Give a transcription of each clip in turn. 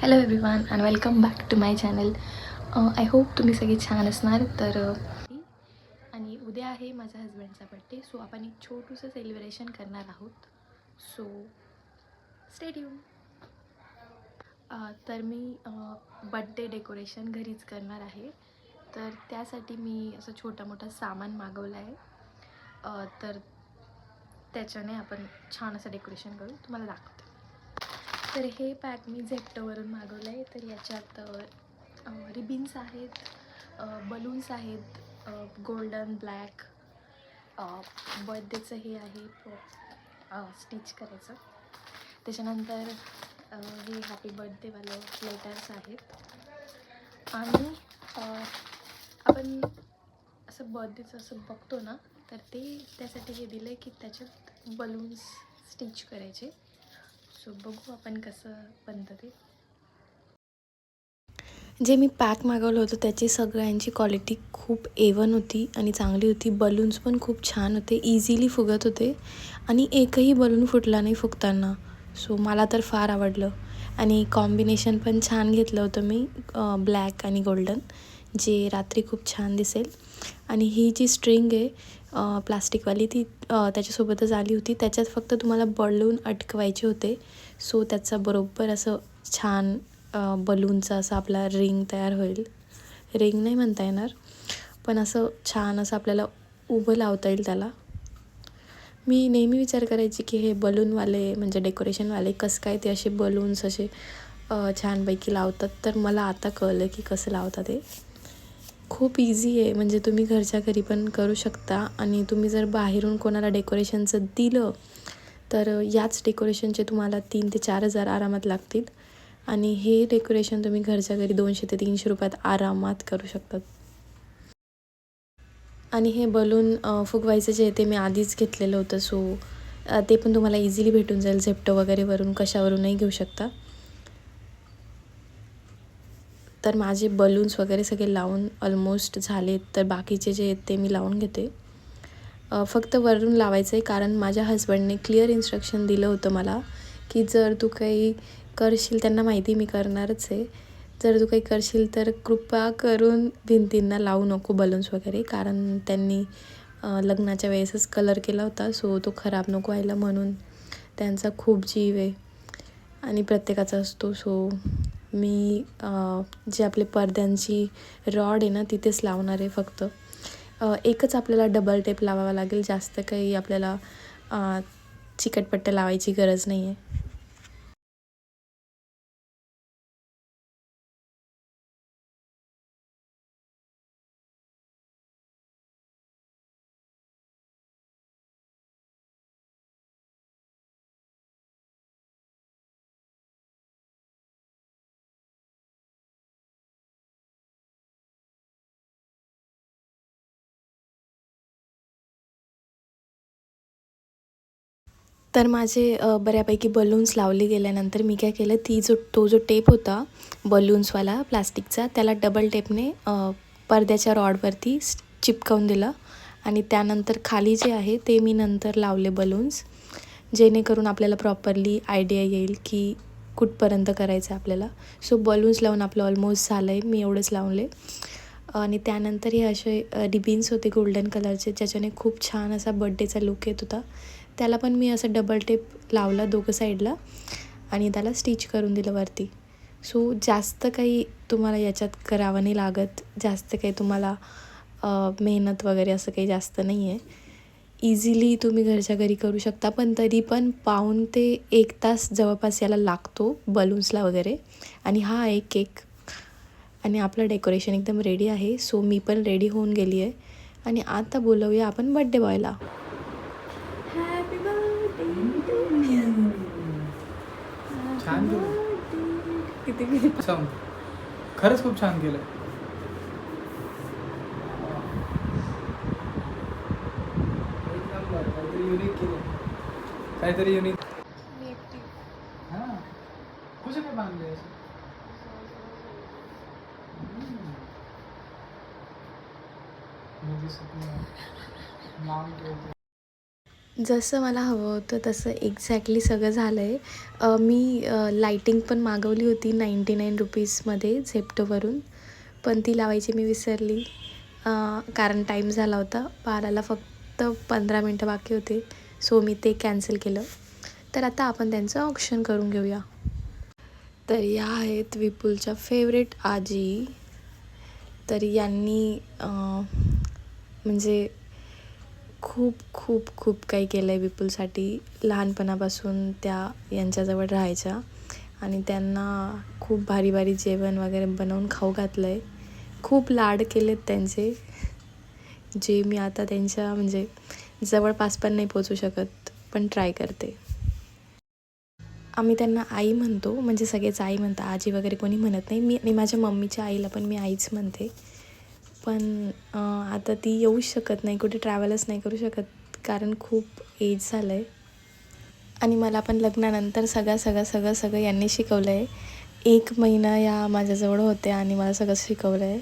Hello everyone and welcome back to my channel I hope तुम्ही सगळे छान असणार. तर uh, आणि उद्या आहे माझ्या हजबंडचा बड्डे सो आपण एक छोटूसं सेलिब्रेशन करणार आहोत. सो स्टेडियम uh, तर मी uh, बड्डे डेकोरेशन घरीच करणार आहे. तर त्यासाठी मी असं छोटा मोठा सामान मागवलं आहे. तर त्याच्याने आपण छान असं डेकोरेशन करू. तुम्हाला दाखवते. तर हे पॅक मी झेप्टोवरून मागवलं आहे. तर याच्यात रिबिन्स आहेत बलून्स आहेत गोल्डन ब्लॅक बर्थडेचं हे आहे स्टिच करायचं. त्याच्यानंतर हे हॅपी बर्थडेवाले लेटर्स आहेत. आणि आपण असं बर्थडेचं असं बघतो ना तर ते त्यासाठी हे दिलं आहे की त्याच्यात बलून्स स्टिच करायचे. सो बघू आपण कसं बनतं ते. जे मी पॅक मागवलं होतं त्याची सगळ्यांची क्वालिटी खूप एवन होती आणि चांगली होती. बलून्स पण खूप छान होते इझिली फुगत होते आणि एकही बलून फुटला नाही फुगताना. सो मला तर फार आवडलं. आणि कॉम्बिनेशन पण छान घेतलं होतं मी ब्लॅक आणि गोल्डन जे रात्री खूप छान दिसेल. आणि ही जी स्ट्रिंग आहे प्लास्टिकवाली ती त्याच्यासोबतच आली होती. त्याच्यात फक्त तुम्हाला बलून अटकवायचे होते. सो त्याचा बरोबर असं छान बलूनचा असा आपला रिंग तयार होईल. रिंग नाही म्हणता येणार पण असं छान असं आपल्याला उभं लावता येईल त्याला. मी नेहमी विचार करायची की हे बलूनवाले म्हणजे डेकोरेशनवाले कसं काय ते असे बलून्स असे छानपैकी लावतात. तर मला आता कळलं की कसं लावतात ते. खूप इझी आहे. म्हणजे तुम्ही घरच्या घरी पण करू शकता. आणि तुम्ही जर बाहेरून कोणाला डेकोरेशनचं दिलं तर याच डेकोरेशनचे तुम्हाला तीन ते चार हजार आरामात लागतील. आणि हे डेकोरेशन तुम्ही घरच्या घरी दोनशे ते तीनशे रुपयात आरामात करू शकतात. आणि हे बलून फुगवायचं जे ते मी आधीच घेतलेलं होतं. सो ते पण तुम्हाला इझिली भेटून जाईल. झेप्टो वगैरेवरून कशावरूनही घेऊ शकता. तर माझे बलून्स वगैरे सगळे लावून ऑलमोस्ट झाले तर बाकीचे जे आहेत ते मी लावून घेते. फक्त वरून लावायचं आहे कारण माझ्या हस्बंडने क्लिअर इन्स्ट्रक्शन दिलं होतं मला की जर तू काही करशील त्यांना माहिती मी करणारच आहे. जर तू काही करशील तर कृपा करून भिंतींना लावू नको बलून्स वगैरे कारण त्यांनी लग्नाच्या वेळेसच कलर केला होता सो तो खराब नको व्हायला म्हणून त्यांचा खूप जीव आहे आणि प्रत्येकाचा असतो सो मी जे आपले पडद्यांची रॉड आहे ना तिथेच लावणार आहे फक्त. एकच आपल्याला डबल टेप लावावा लागेल. जास्त काही आपल्याला चिकटपट्ट्या लावायची गरज नाही आहे तर माझे बऱ्यापैकी बलून्स लावले गेल्यानंतर मी काय केलं ती जो तो जो टेप होता बलून्सवाला प्लास्टिकचा त्याला डबल टेपने पडद्याच्या रॉडवरती चिपकवून दिलं आणि त्यानंतर खाली जे आहे ते मी नंतर लावले बलून्स जेणेकरून आपल्याला प्रॉपरली आयडिया येईल की कुठपर्यंत करायचं आहे आपल्याला. सो बलून्स लावून आपलं ऑलमोस्ट झालं आहे मी एवढंच लावले. आणि त्यानंतर हे असे रिबिन्स होते गोल्डन कलरचे ज्याच्याने खूप छान असा बड्डेचा लुक येत होता. त्याला पण मी असं डबल टेप लावला दोघं साईडला आणि त्याला स्टिच करून दिलं वरती. सो जास्त काही तुम्हाला याच्यात करावं नाही लागत. जास्त काही तुम्हाला मेहनत वगैरे असं काही जास्त नाही आहे इझिली तुम्ही घरच्या घरी करू शकता पण तरी पण पाहून ते एक तास जवळपास याला लागतो बलून्सला वगैरे. आणि हा आहे केक. आणि आपलं डेकोरेशन एकदम रेडी आहे. सो मी पण रेडी होऊन गेली आहे आणि आता बोलवूया आपण बड्डे बॉयला छान केलं. किती खरंच खूप छान केलं. काहीतरी युनिक केलं. काहीतरी युनिक मी एकटी हां. कुठे काय बांधले. लांब ठेवते. जसं मला हवं होतं तसं एक्झॅक्टली सगळं झालं आहे मी लाईटिंग पण मागवली होती नाईंटी नाईन रुपीजमध्ये झेप्टोवरून. पण ती लावायची मी विसरली. कारण टाईम झाला होता. बाराला फक्त पंधरा मिनटं बाकी होते. सो मी ते कॅन्सल केलं. तर आता आपण त्यांचं ऑप्शन करून घेऊया. तर या आहेत विपुलच्या फेवरेट आजी. तर यांनी म्हणजे खूप खूप खूप काही केलं आहे विपुलसाठी लहानपणापासून त्या यांच्याजवळ राहायच्या. आणि त्यांना खूप भारी भारी जेवण वगैरे बनवून खाऊ घातलं आहे खूप लाड केलेत त्यांचे जे मी आता त्यांच्या म्हणजे जवळपास पण नाही पोचू शकत पण ट्राय करते. आम्ही त्यांना आई म्हणतो म्हणजे सगळेच आई म्हणतात आजी वगैरे कोणी म्हणत नाही. मी आणि माझ्या मम्मीच्या आईला पण मी आईच म्हणते. पण आता ती येऊच शकत नाही कुठे ट्रॅव्हलच नाही करू शकत कारण खूप एज झालं आहे आणि मला पण लग्नानंतर सगळं सगळं सगळं सगळं यांनी शिकवलं आहे एक महिना या माझ्याजवळ होत्या आणि मला सगळं शिकवलं आहे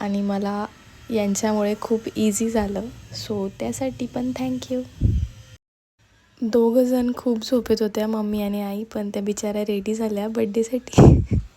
आणि मला यांच्यामुळे खूप इझी झालं. सो त्यासाठी पण थँक्यू दोघं जण खूप झोपेत होत्या मम्मी आणि आई पण त्या बिचाऱ्या रेडी झाल्या बड्डेसाठी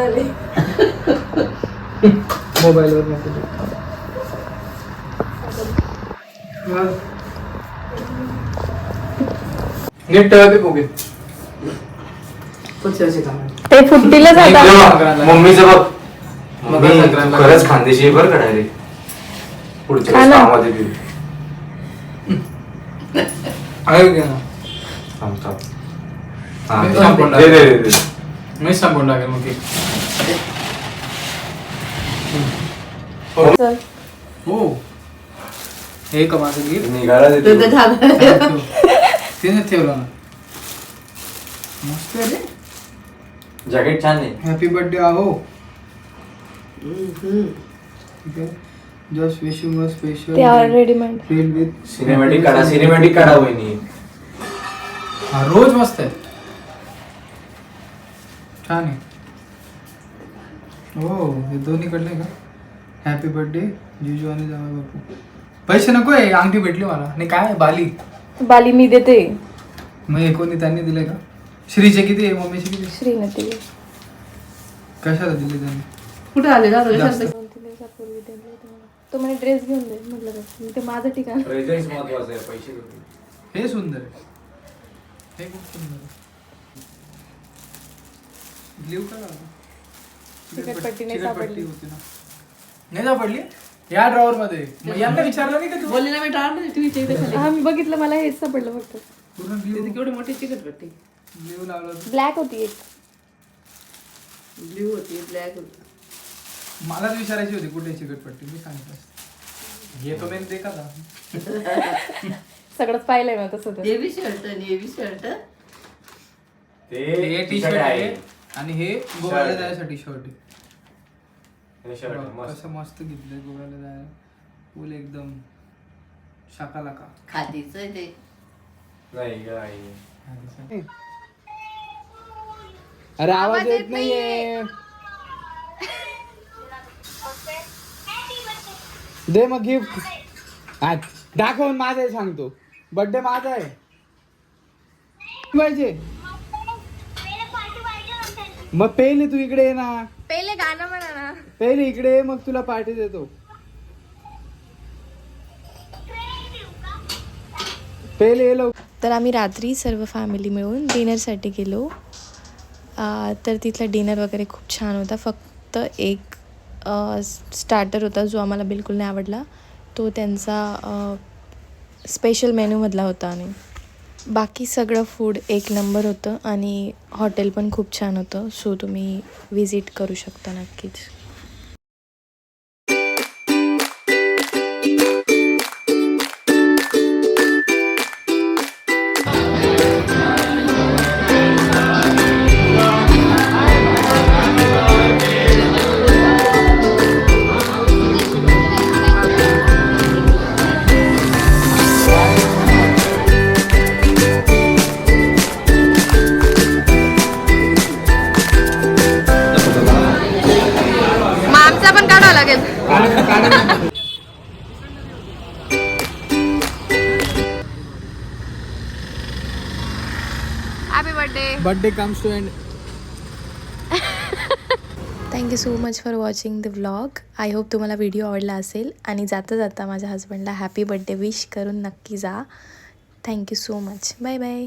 झाले मोबाईलवर. नीट ठेवा ते पोगे? ते फुट्टीला जातात मम्मीचं बघ. मम्मी खरंच खानदेशी बरं का डायरेक्ट पुढच्या हा वेळेस ना. कामात येतील आहे का ना? थांब थांब. हा, मी दे, संपून दे, दे, दे, दे. मीच संपून टाकेल मग केक. चल. हो. हे का माझं गिफ्ट? निघाला. तिने ठेवलं ना. मस्त आहे रे. जॅकेट छान आहे. हॅपी बर्थडे आहो. ठीक आहे. जस्ट विश यू स्पेशल ते ऑलरेडी मांड फील विथ सिनेमॅटिक काढा सिनेमॅटिक काढा वहिनी. हा रोज मस्त आहे. छान आहे हो हे दोन्ही कडले का? हॅपी बर्थडे जिजू आणि जावई बापू. पैसे नको आहे अंगठी भेटली मला. आणि काय बाली. बाली मी देते. मग हे कोणी त्यांनी दिले का? श्रीचे किती आहे? मम्मीचे किती श्रीनती कशाला दिले त्यांनी? कुठे आले ना जास्त. दोन तीन दिवसापूर्वी दिले होते मला. तो म्हणे ड्रेस घेऊन दे. म्हटलं बस ते माझं ठिकाण. प्रेझेंट महत्वाचं आहे पैसे नको. हे सुंदर आहे. हे खूप सुंदर आहे. का? चिकटपट्टी नाही चिकटपट्टी सापडली. होती ना. नाही सापडली? या ड्रॉवर मध्ये. मग यांना विचारलं नाही का तू? बोलली ना मी टाळ ना टीव्हीच्या इथे खाली. हा मी बघितलं मला हेच सापडलं फक्त. पूर्ण तिथे ब्ल्यू केवढी मोठी चिकट पट्टी ब्ल्यू लावलं होतं. ब्लॅक होती एक. ब्ल्यू होती ब्लॅक होती. मलाच विचारायची होती कुठे चिकटपट्टी मी सांगितलं. हे तो मेन दे का था? सगळंच पाहिलंय ना तसं तर. नेव्ही शर्ट नेव्ही शर्ट हे टी शर्ट आहे. आणि हे गोव्याला जायसाठी शर्ट आहे. हे मस्त. कसं मस्त घेतलंय गोव्याला जायला. फुल एकदम शाकाला का खादीच ते. नाही ग आई. अरे आवाज येत नाहीये. दे मग गिफ्ट दाखवून माझा आहे सांगतो. बर्थडे माझा आहे. पाहिजे. मग पहिले तू इकडे ये ना. पहिले गाणं म्हणा ना. पहिले इकडे ये, मग तुला पार्टी देतो. पहिले ये लवकर. तर आम्ही रात्री सर्व फॅमिली मिळून डिनरसाठी गेलो. आ, तर तिथला डिनर वगैरे खूप छान होता. फक्त एक स्टार्टर होता जो आम्हाला बिलकुल नाही आवडला. तो त्यांचा स्पेशल मेनूमधला होता आणि बाकी सगळं फूड एक नंबर होतं आणि हॉटेल पण खूप छान होतं. सो तुम्ही विजिट करू शकता नक्कीच. Happy birthday birthday comes to end thank you so much for watching the vlog I hope तुम्हाला व्हिडिओ आवडला असेल. आणि जाता जाता माझ्या हस्बंडला हॅपी बर्थडे विश करून नक्की जा. Thank you so much bye bye